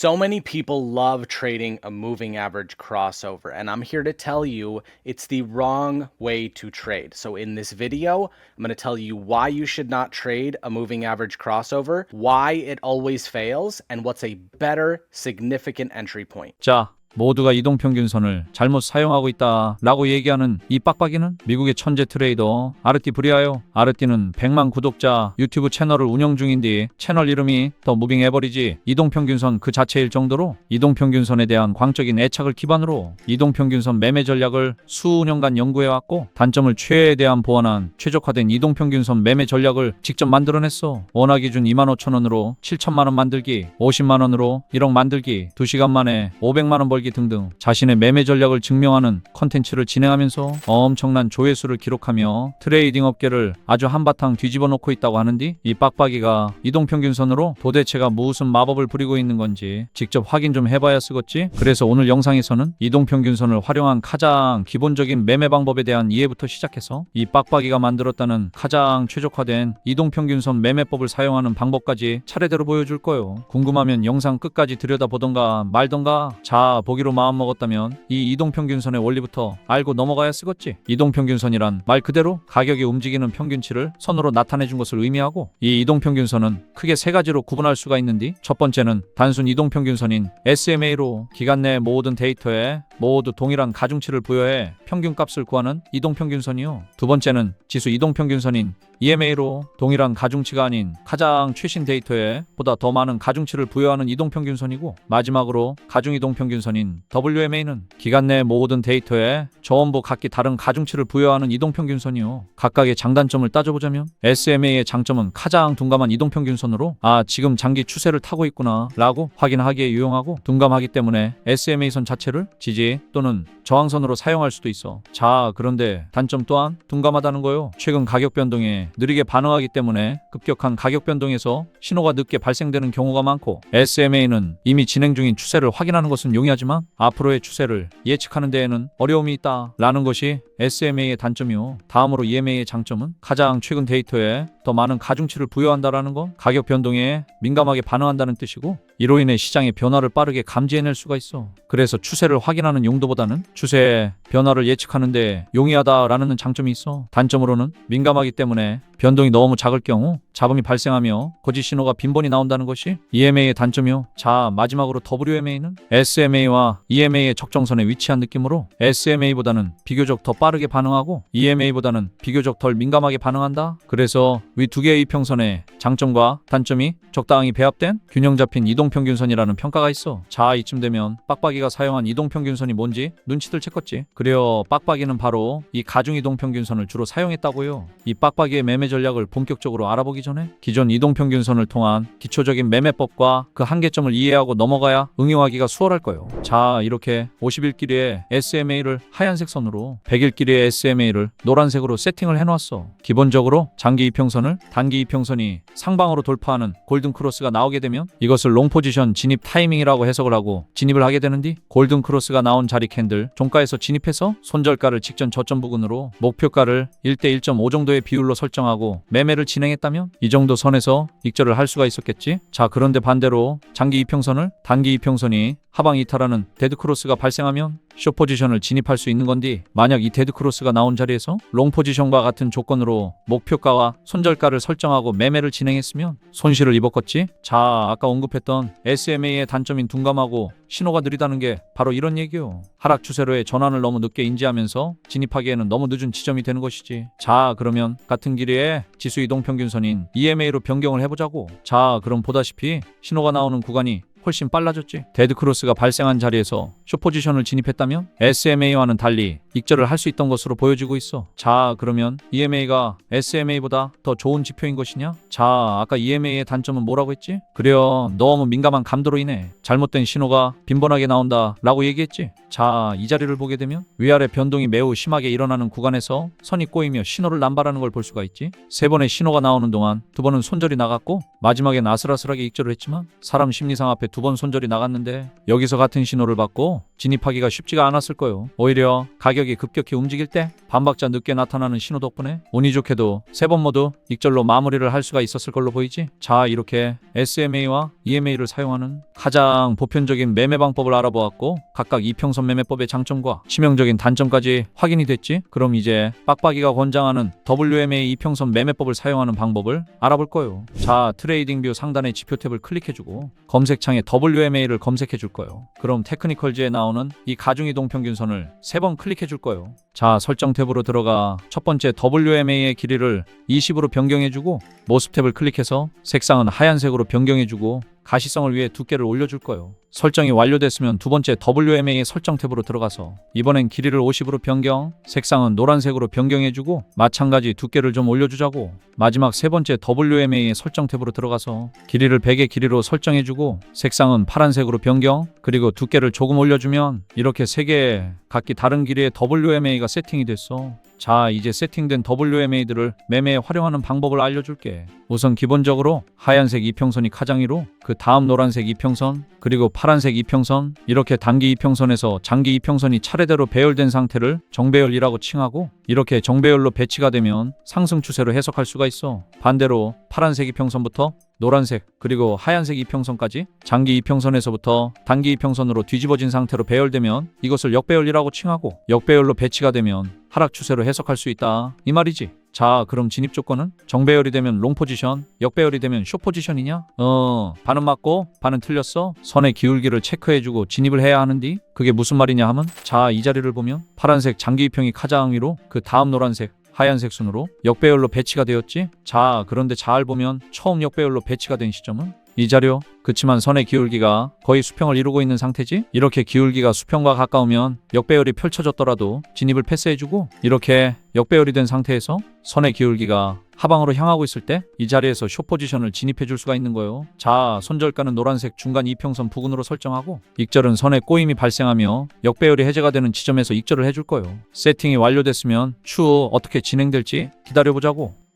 So many people love trading a moving average crossover, and I'm here to tell you it's the wrong way to trade. So, in this video, I'm going to tell you why you should not trade a moving average crossover, why it always fails, and what's a better significant entry point. 자, 모두가 이동평균선을 잘못 사용하고 있다 라고 얘기하는 이 빡빡이는 미국의 천재 트레이더 아르티 브리아요. 아르티는 100만 구독자 유튜브 채널을 운영 중인데 채널 이름이 더 무빙 에버리지 이동평균선 그 자체일 정도로 이동평균선에 대한 광적인 애착을 기반으로 이동평균선 매매 전략을 수년간 연구해왔고 단점을 최대한 보완한 최적화된 이동평균선 매매 전략을 직접 만들어냈어. 원화 기준 2만 5천 원으로 7천만 원 만들기, 50만 원으로 1억 만들기, 2시간 만에 500만 원 벌기 등등 자신의 매매 전략을 증명하는 컨텐츠를 진행하면서 엄청난 조회수를 기록하며 트레이딩 업계를 아주 한바탕 뒤집어 놓고 있다고 하는데 이 빡빡이가 이동평균선으로 도대체가 무슨 마법을 부리고 있는 건지 직접 확인 좀 해봐야 쓰겠지? 그래서 오늘 영상에서는 이동평균선을 활용한 가장 기본적인 매매 방법에 대한 이해부터 시작해서 이 빡빡이가 만들었다는 가장 최적화된 이동평균선 매매법을 사용하는 방법까지 차례대로 보여줄 거예요. 궁금하면 영상 끝까지 들여다보던가 말던가 자 보기로 마음먹었다면 이 이동평균선의 원리부터 알고 넘어가야 쓰겠지. 이동평균선이란 말 그대로 가격이 움직이는 평균치를 선으로 나타내준 것을 의미하고 이 이동평균선은 크게 세 가지로 구분할 수가 있는데 첫 번째는 단순 이동평균선인 SMA로 기간 내 모든 데이터에 모두 동일한 가중치를 부여해 평균값을 구하는 이동평균선이요. 두 번째는 지수 이동평균선인 EMA로 동일한 가중치가 아닌 가장 최신 데이터에 보다 더 많은 가중치를 부여하는 이동평균선이고 마지막으로 가중이동평균선인 WMA는 기간 내 모든 데이터에 전부 각기 다른 가중치를 부여하는 이동평균선이요. 각각의 장단점을 따져보자면 SMA의 장점은 가장 둔감한 이동평균선으로 아 지금 장기 추세를 타고 있구나 라고 확인하기에 유용하고 둔감하기 때문에 SMA선 자체를 지지 또는 저항선으로 사용할 수도 있어. 자 그런데 단점 또한 둔감하다는 거요. 최근 가격 변동에 느리게 반응하기 때문에 급격한 가격 변동에서 신호가 늦게 발생되는 경우가 많고 SMA는 이미 진행 중인 추세를 확인하는 것은 용이하지만 앞으로의 추세를 예측하는 데에는 어려움이 있다 라는 것이 SMA의 단점이요. 다음으로 EMA의 장점은 가장 최근 데이터에 더 많은 가중치를 부여한다라는 건 가격 변동에 민감하게 반응한다는 뜻이고 이로 인해 시장의 변화를 빠르게 감지해낼 수가 있어. 그래서 추세를 확인하는 용도보다는 추세의 변화를 예측하는 데 용이하다라는 장점이 있어. 단점으로는 민감하기 때문에 변동이 너무 작을 경우 잡음이 발생하며 거짓 신호가 빈번히 나온다는 것이 EMA의 단점이요. 자, 마지막으로 WMA는 SMA와 EMA의 적정선에 위치한 느낌으로 SMA보다는 비교적 더 빠르게 반응하고 EMA보다는 비교적 덜 민감하게 반응한다. 그래서 위 두 개의 이평선의 장점과 단점이 적당히 배합된 균형 잡힌 이동평균선이라는 평가가 있어. 자, 이쯤 되면 빡빡이가 사용한 이동평균선이 뭔지 눈치들 챘겠지. 그래요. 빡빡이는 바로 이 가중 이동평균선을 주로 사용했다고요. 이 빡빡이의 매매 전략을 본격적으로 알아보기 전에 기존 이동평균선을 통한 기초적인 매매법과 그 한계점을 이해하고 넘어가야 응용하기가 수월할 거예요. 자, 이렇게 50일 길이의 SMA를 하얀색 선으로 100일 길이의 SMA를 노란색으로 세팅을 해놨어. 기본적으로 장기 이평선을 단기 이평선이 상방으로 돌파하는 골든 크로스가 나오게 되면 이것을 롱 포지션 진입 타이밍이라고 해석을 하고 진입을 하게 되는데 골든 크로스가 나온 자리 캔들 종가에서 진입해서 손절가를 직전 저점 부근으로 목표가를 1대 1.5 정도의 비율로 설정하고 매매를 진행했다면 이 정도 선에서 익절을 할 수가 있었겠지. 자, 그런데 반대로 장기 이평선을 단기 이평선이 하방 이탈하는 데드 크로스가 발생하면 쇼 포지션을 진입할 수 있는 건디 만약 이 데드 크로스가 나온 자리에서 롱 포지션과 같은 조건으로 목표가와 손절가를 설정하고 매매를 진행했으면 손실을 입었겠지? 자, 아까 언급했던 SMA의 단점인 둔감하고 신호가 느리다는 게 바로 이런 얘기요. 하락 추세로의 전환을 너무 늦게 인지하면서 진입하기에는 너무 늦은 지점이 되는 것이지. 자, 그러면 같은 길이에 지수 이동 평균선인 EMA로 변경을 해보자고. 자, 그럼 보다시피 신호가 나오는 구간이 훨씬 빨라졌지. 데드 크로스가 발생한 자리에서 쇼 포지션을 진입했다면 SMA와는 달리 익절을 할 수 있던 것으로 보여지고 있어. 자, 그러면 EMA가 SMA보다 더 좋은 지표인 것이냐? 자, 아까 EMA의 단점은 뭐라고 했지? 그래요. 너무 민감한 감도로 인해 잘못된 신호가 빈번하게 나온다 라고 얘기했지. 자, 이 자리를 보게 되면 위아래 변동이 매우 심하게 일어나는 구간에서 선이 꼬이며 신호를 남발하는 걸 볼 수가 있지. 세 번의 신호가 나오는 동안 두 번은 손절이 나갔고 마지막엔 아슬아슬하게 익절을 했지만 사람 심리상 앞에 두번 손절이 나갔는데 여기서 같은 신호를 받고 진입하기가 쉽지가 않았을 거요. 오히려 가격이 급격히 움직일 때 반박자 늦게 나타나는 신호 덕분에 운이 좋게도 세 번 모두 익절로 마무리를 할 수가 있었을 걸로 보이지. 자, 이렇게 SMA와 EMA를 사용하는 가장 보편적인 매매 방법을 알아보았고 각각 이평선 매매법의 장점과 치명적인 단점까지 확인이 됐지. 그럼 이제 빡빡이가 권장하는 WMA 이평선 매매법을 사용하는 방법을 알아볼 거예요. 자, 트레이딩 뷰 상단의 지표 탭을 클릭해주고 검색창에 WMA를 검색해줄 거예요. 그럼 테크니컬즈에 나 오는 이 가중이 동 평균선을 세 번 클릭해 줄 거예요. 자, 설정 탭으로 들어가 첫 번째 WMA의 길이를 20으로 변경해 주고 모습 탭을 클릭해서 색상은 하얀색으로 변경해 주고 가시성을 위해 두께를 올려줄 거예요. 설정이 완료됐으면 두 번째 WMA의 설정 탭으로 들어가서 이번엔 길이를 50으로 변경, 색상은 노란색으로 변경해주고 마찬가지 두께를 좀 올려주자고 마지막 세 번째 WMA의 설정 탭으로 들어가서 길이를 100의 길이로 설정해주고 색상은 파란색으로 변경 그리고 두께를 조금 올려주면 이렇게 세 개의 각기 다른 길이의 WMA가 세팅이 됐어. 자, 이제 세팅된 WMA들을 매매에 활용하는 방법을 알려줄게. 우선 기본적으로 하얀색 이평선이 가장이로 그 다음 노란색 이평선 그리고 파란색 이평선 이렇게 단기 이평선에서 장기 이평선이 차례대로 배열된 상태를 정배열이라고 칭하고 이렇게 정배열로 배치가 되면 상승 추세로 해석할 수가 있어. 반대로 파란색 이평선부터 노란색 그리고 하얀색 이평선까지 장기 이평선에서부터 단기 이평선으로 뒤집어진 상태로 배열되면 이것을 역배열이라고 칭하고 역배열로 배치가 되면 하락 추세로 해석할 수 있다. 이 말이지. 자 그럼 진입 조건은 정배열이 되면 롱 포지션 역배열이 되면 쇼 포지션이냐? 어 반은 맞고 반은 틀렸어? 선의 기울기를 체크해주고 진입을 해야 하는디? 그게 무슨 말이냐 하면 자 이 자리를 보면 파란색 장기 이평이 가장 위로 그 다음 노란색 하얀색 순으로 역배열로 배치가 되었지. 자, 그런데 잘 보면 처음 역배열로 배치가 된 시점은 이 자료. 그치만 선의 기울기가 거의 수평을 이루고 있는 상태지. 이렇게 기울기가 수평과 가까우면 역배열이 펼쳐졌더라도 진입을 패스해주고 이렇게 역배열이 된 상태에서 선의 기울기가 하방으로 향하고 있을 때 이 자리에서 쇼 포지션을 진입해 줄 수가 있는 거예요. 자, 손절가는 노란색 중간 이평선 부근으로 설정하고 익절은 선에 꼬임이 발생하며 역배열이 해제가 되는 지점에서 익절을 해줄 거예요. 세팅이 완료됐으면 추후 어떻게 진행될지 기다려보자고.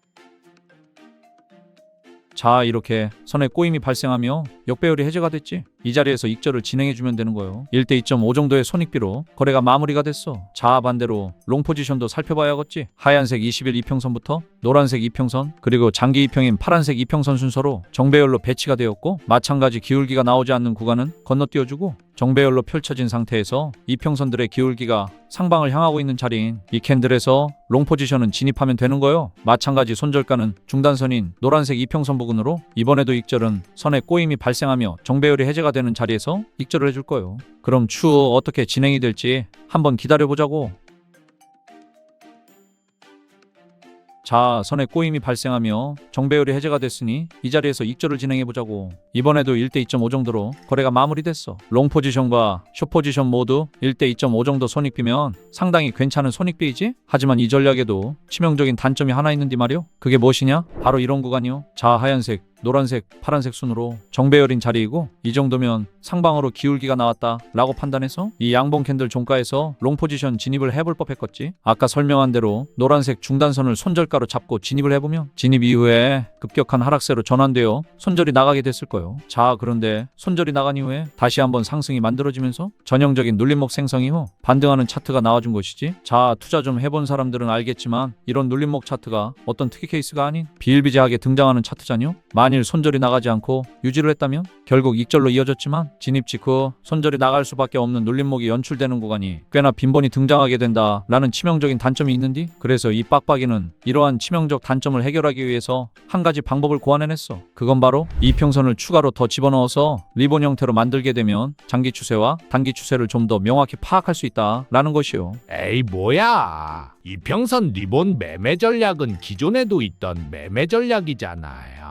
자, 이렇게 선에 꼬임이 발생하며 역배열이 해제가 됐지. 이 자리에서 익절을 진행해주면 되는 거예요. 1대 2.5 정도의 손익비로 거래가 마무리가 됐어. 자, 반대로 롱 포지션도 살펴봐야겠지. 하얀색 21 이평선부터 노란색 이평선 그리고 장기 이평인 파란색 이평선 순서로 정배열로 배치가 되었고 마찬가지 기울기가 나오지 않는 구간은 건너뛰어주고 정배열로 펼쳐진 상태에서 이평선들의 기울기가 상방을 향하고 있는 자리인 이 캔들에서 롱 포지션은 진입하면 되는 거요. 마찬가지 손절가는 중단선인 노란색 이평선 부근으로 이번에도 익절은 선에 꼬임이 발생하며 정배열이 해제가 되는 자리에서 익절을 해줄 거예요. 그럼 추후 어떻게 진행이 될지 한번 기다려보자고. 자, 선에 꼬임이 발생하며 정배열이 해제가 됐으니 이 자리에서 익절을 진행해 보자고. 이번에도 1대 2.5 정도로 거래가 마무리됐어. 롱 포지션과 숏 포지션 모두 1대 2.5 정도 손익비면 상당히 괜찮은 손익비이지? 하지만 이 전략에도 치명적인 단점이 하나 있는디 말이오. 그게 무엇이냐? 바로 이런 구간이요. 자, 하얀색, 노란색, 파란색 순으로 정배열인 자리이고 이 정도면 상방으로 기울기가 나왔다 라고 판단해서 이 양봉 캔들 종가에서 롱 포지션 진입을 해볼 법했겠지. 아까 설명한 대로 노란색 중단선을 손절가로 잡고 진입을 해보면 진입 이후에 급격한 하락세로 전환되어 손절이 나가게 됐을 거예요. 자 그런데 손절이 나간 이후에 다시 한번 상승이 만들어지면서 전형적인 눌림목 생성 이후 반등하는 차트가 나와준 것이지. 자 투자 좀 해본 사람들은 알겠지만 이런 눌림목 차트가 어떤 특이 케이스가 아닌 비일비재하게 등장하는 차트잖요 만일 손절이 나가지 않고 유지를 했다면 결국 익절로 이어졌지만 진입 직후 손절이 나갈 수밖에 없는 눌림목이 연출되는 구간이 꽤나 빈번히 등장하게 된다라는 치명적인 단점이 있는디 그래서 이 빡빡이는 이러한 치명적 단점을 해결하기 위해서 한 가지 방법을 고안해냈어. 그건 바로 이평선을 추가로 더 집어넣어서 리본 형태로 만들게 되면 장기 추세와 단기 추세를 좀 더 명확히 파악할 수 있다라는 것이요 에이 뭐야 이평선 리본 매매 전략은 기존에도 있던 매매 전략이잖아요.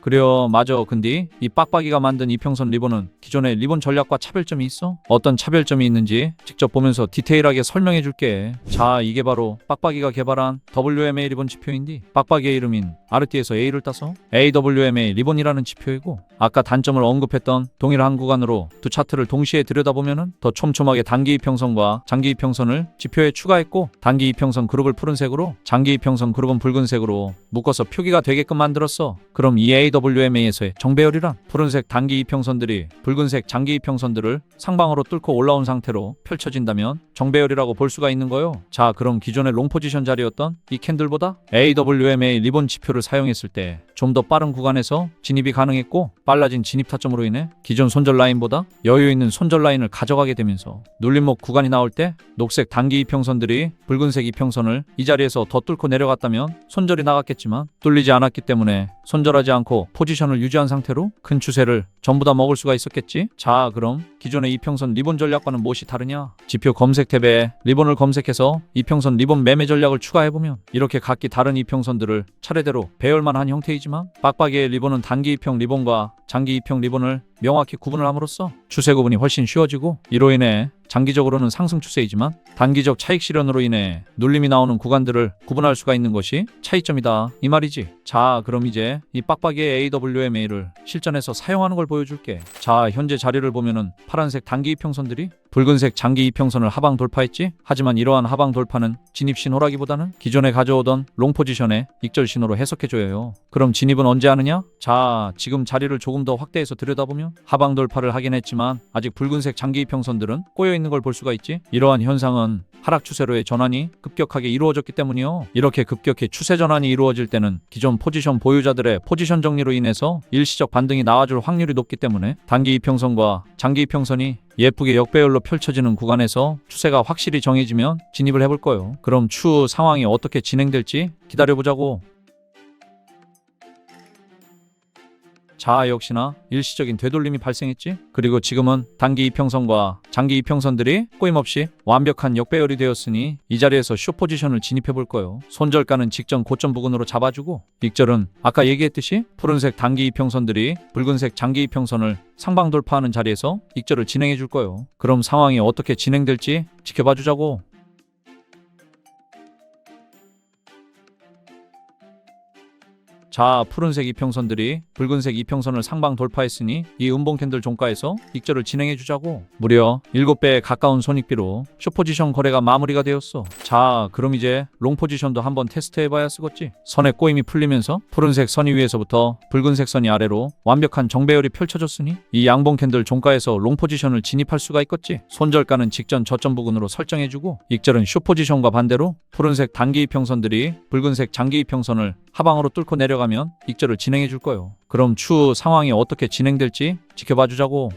그래요. 맞아 근데 이 빡빡이가 만든 이평선 리본은 기존의 리본 전략과 차별점이 있어? 어떤 차별점이 있는지 직접 보면서 디테일하게 설명해 줄게. 자 이게 바로 빡빡이가 개발한 WMA 리본 지표인데 빡빡이의 이름인 RT에서 A를 따서 AWMA 리본이라는 지표이고 아까 단점을 언급했던 동일한 구간으로 두 차트를 동시에 들여다보면은 더 촘촘하게 단기 이평선과 장기 이평선을 지표에 추가했고 단기 이평선 그룹을 푸른색으로 장기 이평선 그룹은 붉은색으로 묶어서 표기가 되게끔 만들었어. 그럼 이 AWMA에서의 정배열이란 푸른색 단기 이평선들이 붉은색 장기 이평선들을 상방으로 뚫고 올라온 상태로 펼쳐진다면 정배열이라고 볼 수가 있는 거요. 자, 그럼 기존의 롱 포지션 자리였던 이 캔들보다 AWMA 리본 지표를 사용했을 때 좀 더 빠른 구간에서 진입이 가능했고 빨라진 진입 타점으로 인해 기존 손절 라인보다 여유 있는 손절 라인을 가져가게 되면서 눌림목 구간이 나올 때 녹색 단기 이평선들이 붉은색 이평선을 이 자리에서 더 뚫고 내려갔다면 손절이 나갔겠지 만 뚫리지 않았기 때문에 손절하지 않고 포지션을 유지한 상태로 큰 추세를 전부 다 먹을 수가 있었겠지? 자, 그럼 기존의 이평선 리본 전략과는 무엇이 다르냐? 지표 검색 탭에 리본을 검색해서 이평선 리본 매매 전략을 추가해보면 이렇게 각기 다른 이평선들을 차례대로 배열만 한 형태이지만 빡빡이의 리본은 단기 이평 리본과 장기 이평 리본을 명확히 구분을 함으로써 추세 구분이 훨씬 쉬워지고 이로 인해 장기적으로는 상승 추세이지만 단기적 차익 실현으로 인해 눌림이 나오는 구간들을 구분할 수가 있는 것이 차이점이다 이 말이지. 자, 그럼 이제 이 빡빡이의 AWMA를 실전에서 사용하는 걸 보여줄게. 자, 현재 자리를 보면은 파란색 단기 이평선들이 붉은색 장기 이평선을 하방 돌파했지. 하지만 이러한 하방 돌파는 진입 신호라기보다는 기존에 가져오던 롱 포지션의 익절 신호로 해석해줘요. 그럼 진입은 언제 하느냐? 자, 지금 자리를 조금 더 확대해서 들여다보면 하방 돌파를 하긴 했지만 아직 붉은색 장기 이평선들은 꼬여 있는 걸 볼 수가 있지. 이러한 현상은 하락 추세로의 전환이 급격하게 이루어졌기 때문이요. 이렇게 급격히 추세 전환이 이루어질 때는 기존 포지션 보유자들의 포지션 정리로 인해서 일시적 반등이 나와줄 확률이 높기 때문에 단기 이평선과 장기 이평선이 예쁘게 역배열로 펼쳐지는 구간에서 추세가 확실히 정해지면 진입을 해볼 거예요. 그럼 추후 상황이 어떻게 진행될지 기다려보자고. 자, 역시나 일시적인 되돌림이 발생했지. 그리고 지금은 단기 이평선과 장기 이평선들이 꼬임없이 완벽한 역배열이 되었으니 이 자리에서 쇼 포지션을 진입해 볼 거예요. 손절가는 직전 고점 부근으로 잡아주고 익절은 아까 얘기했듯이 푸른색 단기 이평선들이 붉은색 장기 이평선을 상방 돌파하는 자리에서 익절을 진행해 줄 거예요. 그럼 상황이 어떻게 진행될지 지켜봐 주자고. 자, 푸른색 이평선들이 붉은색 이평선을 상방 돌파했으니 이 음봉 캔들 종가에서 익절을 진행해 주자고. 무려 7배에 가까운 손익비로 쇼포지션 거래가 마무리가 되었어. 자, 그럼 이제 롱 포지션도 한번 테스트 해봐야 쓰겠지. 선의 꼬임이 풀리면서 푸른색 선이 위에서부터 붉은색 선이 아래로 완벽한 정배열이 펼쳐졌으니 이 양봉 캔들 종가에서 롱 포지션을 진입할 수가 있겠지. 손절가는 직전 저점 부근으로 설정해주고 익절은 쇼 포지션과 반대로 푸른색 단기 이평선들이 붉은색 장기 이평선을 하방으로 뚫고 내려가 면 익절을 진행해 줄 거예요. 그럼 추후 상황이 어떻게 진행될지 지켜봐 주자고.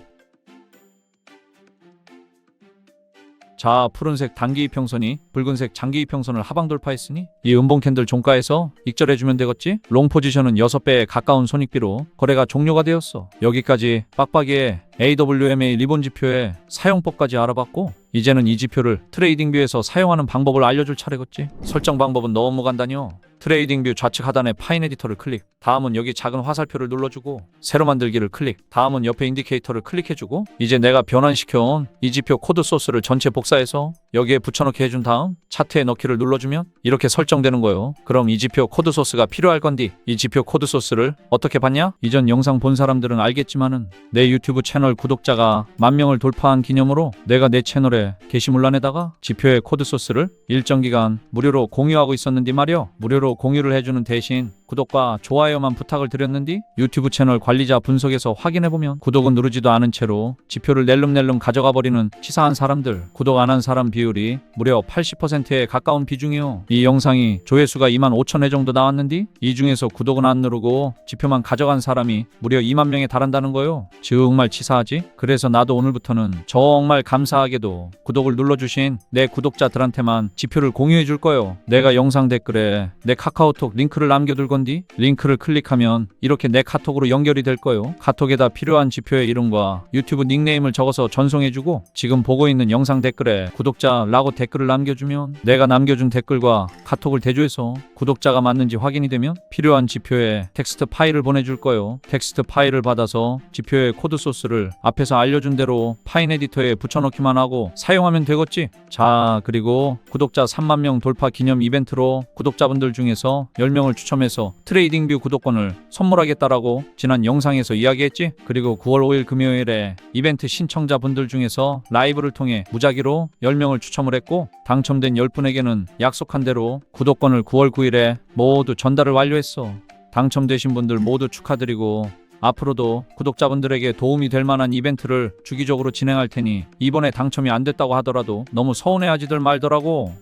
자, 푸른색 단기 이평선이 붉은색 장기 이평선을 하방 돌파했으니 이 음봉 캔들 종가에서 익절해 주면 되겠지? 롱 포지션은 6배에 가까운 손익비로 거래가 종료가 되었어. 여기까지 빡빡이 의 AWMA 리본 지표의 사용법까지 알아봤고 이제는 이 지표를 트레이딩뷰에서 사용하는 방법을 알려줄 차례겠지. 설정 방법은 너무 간단해요. 트레이딩뷰 좌측 하단에 파인 에디터를 클릭. 다음은 여기 작은 화살표를 눌러주고 새로 만들기를 클릭. 다음은 옆에 인디케이터를 클릭해주고 이제 내가 변환시켜온 이 지표 코드 소스를 전체 복사해서 여기에 붙여넣기 해준 다음 차트에 넣기를 눌러주면 이렇게 설정되는 거예요. 그럼 이 지표 코드 소스가 필요할 건디 이 지표 코드 소스를 어떻게 봤냐? 이전 영상 본 사람들은 알겠지만은 내 유튜브 채널 구독자가 만 명을 돌파한 기념으로 내가 내 채널에 게시물란에다가 지표의 코드 소스를 일정 기간 무료로 공유하고 있었는데 말이요. 무료로 공유를 해주는 대신 구독과 좋아요만 부탁을 드렸는데 유튜브 채널 관리자 분석에서 확인해보면 구독은 누르지도 않은 채로 지표를 낼름낼름 가져가 버리는 치사한 사람들 구독 안 한 사람 비 율이 무려 80%에 가까운 비중이요. 이 영상이 조회수가 2만 5천 회 정도 나왔는데 이 중에서 구독은 안 누르고 지표만 가져간 사람이 무려 2만 명에 달한다는 거요. 정말 치사하지? 그래서 나도 오늘부터는 정말 감사하게도 구독을 눌러주신 내 구독자들한테만 지표를 공유해 줄 거예요. 내가 영상 댓글에 내 카카오톡 링크를 남겨둘 건디 링크를 클릭하면 이렇게 내 카톡으로 연결이 될 거예요. 카톡에다 필요한 지표의 이름과 유튜브 닉네임을 적어서 전송해주고 지금 보고 있는 영상 댓글에 구독자 라고 댓글을 남겨주면 내가 남겨준 댓글과 카톡을 대조해서 구독자가 맞는지 확인이 되면 필요한 지표에 텍스트 파일을 보내줄 거예요. 텍스트 파일을 받아서 지표의 코드 소스를 앞에서 알려준 대로 파인 에디터에 붙여넣기만 하고 사용하면 되겠지. 자, 그리고 구독자 3만 명 돌파 기념 이벤트로 구독자분들 중에서 10명을 추첨해서 트레이딩뷰 구독권을 선물하겠다라고 지난 영상에서 이야기했지. 그리고 9월 5일 금요일에 이벤트 신청자분들 중에서 라이브를 통해 무작위로 10명을 추첨을 했고 당첨된 10분에게는 약속한 대로 구독권을 9월 9일에 모두 전달을 완료했어. 당첨되신 분들 모두 축하드리고 앞으로도 구독자분들에게 도움이 될 만한 이벤트를 주기적으로 진행할 테니 이번에 당첨이 안 됐다고 하더라도 너무 서운해하지들 말더라고.